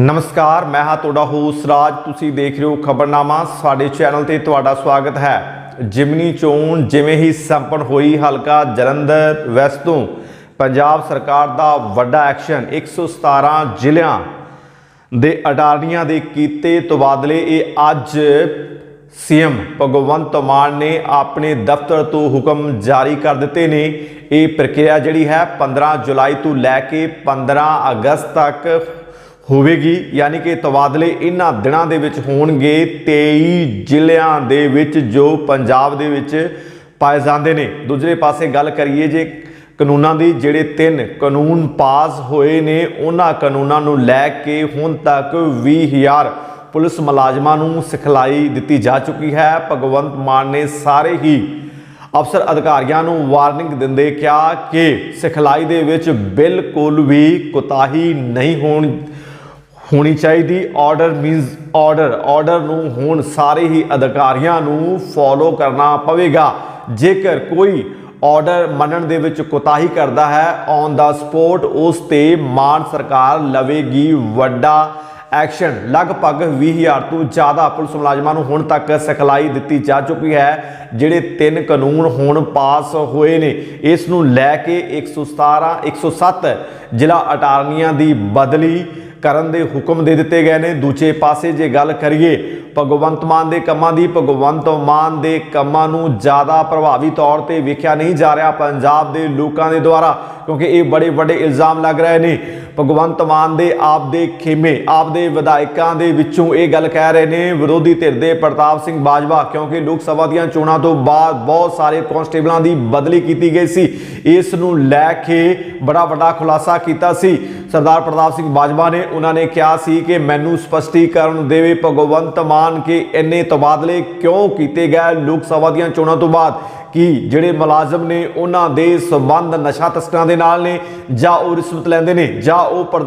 ਨਮਸਕਾਰ, ਮੈਂ ਹਾਂ ਤੁਹਾਡਾ ਹੋਸਟ ਰਾਜ। ਤੁਸੀਂ ਦੇਖ ਰਹੇ ਹੋ ਖਬਰਨਾਮਾ। ਸਾਡੇ ਚੈਨਲ ਤੇ ਤੁਹਾਡਾ ਸਵਾਗਤ ਹੈ। ਜਿਮਨੀ ਚੋਣ ਜਿਵੇਂ ਹੀ ਸੰਪੰਨ ਹੋਈ, ਹਲਕਾ ਜਲੰਧਰ ਵੈਸਟ ਤੋਂ ਪੰਜਾਬ ਸਰਕਾਰ ਦਾ ਵੱਡਾ ਐਕਸ਼ਨ। 117 ਜ਼ਿਲ੍ਹਿਆਂ ਦੇ ਅਟਾਰਨੀਆਂ ਦੇ ਕੀਤੇ ਤਬਾਦਲੇ। ਇਹ ਅੱਜ ਸੀਐਮ ਭਗਵੰਤ ਮਾਨ ਨੇ ਆਪਣੇ ਦਫ਼ਤਰ ਤੋਂ ਹੁਕਮ ਜਾਰੀ ਕਰ ਦਿੱਤੇ ਨੇ। ਇਹ ਪ੍ਰਕਿਰਿਆ ਜਿਹੜੀ ਹੈ 15 ਜੁਲਾਈ ਤੋਂ ਲੈ ਕੇ 15 ਅਗਸਤ ਤੱਕ ਹੋਵੇਗੀ, ਯਾਨੀ ਕਿ ਤਬਾਦਲੇ ਇਹਨਾਂ ਦਿਨਾਂ ਦੇ ਵਿੱਚ ਹੋਣਗੇ। 23 ਜ਼ਿਲ੍ਹਿਆਂ ਦੇ ਵਿੱਚ ਜੋ ਪੰਜਾਬ ਦੇ ਵਿੱਚ ਪਾਏ ਜਾਂਦੇ ਨੇ। ਦੂਜੇ ਪਾਸੇ ਗੱਲ ਕਰੀਏ ਜੇ ਕਾਨੂੰਨਾਂ ਦੀ, ਜਿਹੜੇ ਤਿੰਨ ਕਾਨੂੰਨ ਪਾਸ ਹੋਏ ਨੇ, ਉਹਨਾਂ ਕਾਨੂੰਨਾਂ ਨੂੰ ਲੈ ਕੇ ਹੁਣ ਤੱਕ 20000 ਪੁਲਿਸ ਮੁਲਾਜ਼ਮਾਂ ਨੂੰ ਸਿਖਲਾਈ ਦਿੱਤੀ ਜਾ ਚੁੱਕੀ ਹੈ। ਭਗਵੰਤ ਮਾਨ ਨੇ ਸਾਰੇ ਹੀ ਅਫਸਰ ਅਧਿਕਾਰੀਆਂ ਨੂੰ ਵਾਰਨਿੰਗ ਦਿੰਦੇ ਕਿਹਾ ਕਿ ਸਿਖਲਾਈ ਦੇ ਵਿੱਚ ਬਿਲਕੁਲ ਵੀ ਕੁਤਾਹੀ ਨਹੀਂ ਹੋਣ ਹੋਣੀ ਚਾਹੀਦੀ। ਆਰਡਰ ਮੀਨਸ ਆਰਡਰ ਆਰਡਰ ਨੂੰ ਹੁਣ ਸਾਰੇ ਹੀ ਅਧਿਕਾਰੀਆਂ ਨੂੰ ਫੋਲੋ ਕਰਨਾ ਪਵੇਗਾ। ਜੇਕਰ ਕੋਈ ਆਰਡਰ ਮੰਨਣ ਦੇ ਵਿੱਚ ਕੋਤਾਹੀ ਕਰਦਾ ਹੈ ਔਨ ਦਾ ਸਪੋਟ ਉਸ ਤੇ ਮਾਨ ਸਰਕਾਰ ਲਵੇਗੀ ਵੱਡਾ ਐਕਸ਼ਨ ਲਗਭਗ 20000 ਤੋਂ ਜ਼ਿਆਦਾ ਪੁਲਿਸ ਮੁਲਾਜ਼ਮਾਂ ਨੂੰ ਹੁਣ ਤੱਕ ਸਿਖਲਾਈ ਦਿੱਤੀ ਜਾ ਚੁੱਕੀ ਹੈ, ਜਿਹੜੇ ਤਿੰਨ ਕਾਨੂੰਨ ਹੁਣ ਪਾਸ ਹੋਏ ਨੇ। ਇਸ ਨੂੰ ਲੈ ਕੇ 117 107 ਜ਼ਿਲ੍ਹਾ ਅਟਾਰਨੀਆਂ ਦੀ ਬਦਲੀ ਕਰਨ ਦੇ ਹੁਕਮ ਦੇ ਦਿੱਤੇ ਗਏ ਨੇ। ਦੂਜੇ ਪਾਸੇ ਜੇ ਗੱਲ ਕਰੀਏ ਭਗਵੰਤ ਮਾਨ ਦੇ ਕੰਮਾਂ ਦੀ, ਭਗਵੰਤ ਮਾਨ ਦੇ ਕੰਮਾਂ ਨੂੰ ਜ਼ਿਆਦਾ ਪ੍ਰਭਾਵੀ ਤੌਰ ਤੇ ਵੇਖਿਆ ਨਹੀਂ ਜਾ ਰਿਹਾ ਪੰਜਾਬ ਦੇ ਲੋਕਾਂ ਦੇ ਦੁਆਰਾ, ਕਿਉਂਕਿ ਇਹ ਬੜੇ ਵੱਡੇ ਇਲਜ਼ਾਮ ਲੱਗ ਰਹੇ ਨੇ। ਭਗਵੰਤ ਮਾਨ ਦੇ ਆਪ ਦੇ ਖੇਮੇ ਆਪ ਦੇ ਵਿਧਾਇਕਾਂ ਦੇ ਵਿੱਚੋਂ ਇਹ ਗੱਲ ਕਹਿ ਰਹੇ ਨੇ, ਵਿਰੋਧੀ ਧਿਰ ਦੇ ਪ੍ਰਤਾਪ ਸਿੰਘ ਬਾਜਵਾ, ਕਿਉਂਕਿ ਲੋਕ ਸਭਾ ਦੀਆਂ ਚੋਣਾਂ ਤੋਂ ਬਾਅਦ ਬਹੁਤ ਸਾਰੇ ਕਾਂਸਟੇਬਲਾਂ ਦੀ ਬਦਲੀ ਕੀਤੀ ਗਈ ਸੀ। ਇਸ ਨੂੰ ਲੈ ਕੇ ਬੜਾ ਵੱਡਾ ਖੁਲਾਸਾ ਕੀਤਾ ਸੀ। ਸਰਦਾਰ ਪ੍ਰਤਾਪ ਸਿੰਘ ਬਾਜਵਾ ਨੇ, ਉਹਨਾਂ ਨੇ ਕਿਹਾ ਸੀ ਕਿ ਮੈਨੂੰ ਸਪਸ਼ਟੀਕਰਨ ਦੇਵੇ ਭਗਵੰਤ ਮਾਨ ਕਿ ਇੰਨੇ ਤਬਾਦਲੇ ਕਿਉਂ ਕੀਤੇ ਗਏ? ਲੋਕ ਸਭਾ ਦੀਆਂ ਚੋਣਾਂ ਤੋਂ ਬਾਅਦ ਕਿ ਜਿਹੜੇ ਮੁਲਾਜ਼ਮ ਨੇ, ਉਹਨਾਂ ਦੇ ਸੰਬੰਧ ਨਸ਼ਾ ਤਸਕਰਾਂ ਦੇ ਨਾਲ ਨੇ, ਜਾਂ ਉਹ ਰਿਸ਼ਵਤ ਲੈਂਦੇ ਨੇ, ਜਾਂ ਉਹ ਪਰ-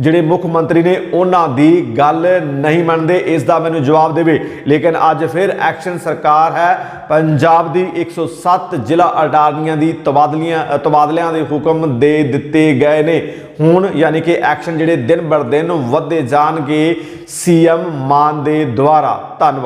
ਜਿਹੜੇ ਮੁੱਖ ਮੰਤਰੀ ਨੇ, ਉਹਨਾਂ ਦੀ ਗੱਲ ਨਹੀਂ ਮੰਨਦੇ, ਇਸ ਦਾ ਮੈਨੂੰ ਜਵਾਬ ਦੇਵੇ। ਲੇਕਿਨ ਅੱਜ ਫਿਰ ਐਕਸ਼ਨ ਸਰਕਾਰ ਹੈ, ਪੰਜਾਬ ਦੀ 107 ਜ਼ਿਲ੍ਹਾ ਅਟਾਰਨੀਆਂ ਦੀ ਤਬਾਦਲੀਆਂ, ਤਬਾਦਲਿਆਂ ਦੇ ਹੁਕਮ ਦੇ ਦਿੱਤੇ ਗਏ ਨੇ। ਹੁਣ ਯਾਨੀ ਕਿ ਐਕਸ਼ਨ ਜਿਹੜੇ ਦਿਨ ਬਰ ਦਿਨ ਵੱਧਦੇ ਜਾਣਗੇ, ਸੀਐਮ ਮਾਨ ਦੇ ਦੁਆਰਾ। ਧੰਨਵਾਦ।